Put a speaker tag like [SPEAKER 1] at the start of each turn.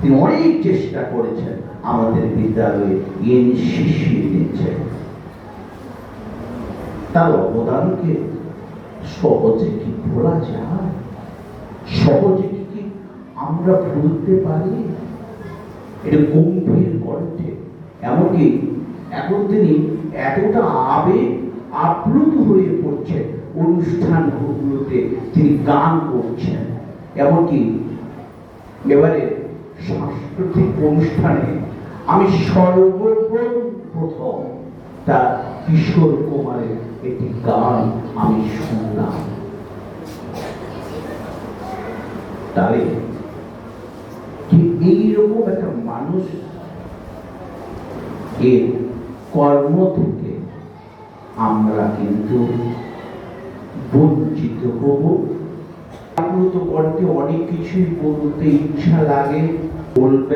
[SPEAKER 1] তিনি অনেক চেষ্টা করেছেন আমাদের বিদ্যালয়ে এনসিসি দিচ্ছেন তার অবদানকে সহজে কি ভোলা যায়? সহজে কি আমরা ভুলতে পারি? এটা গম্ভীর কণ্ঠে। এমনকি এখন তিনি এতটা আবেগ আপ্লুত হয়ে পড়ছেন অনুষ্ঠানগুলোতে তিনি গান করছেন। এমনকি এবারে সাংস্কৃতিক অনুষ্ঠানে আমি সর্বপ্রথম প্রথম তার কিশোর কুমারের একটি গান আমি শুনলাম। তাহলে যে এইরকম একটা মানুষ এর কর্ম থেকে আমরা কিন্তু বঞ্চিত হব? আপ্লুত বলতে অনেক কিছুই বলতে ইচ্ছা লাগে। বলবে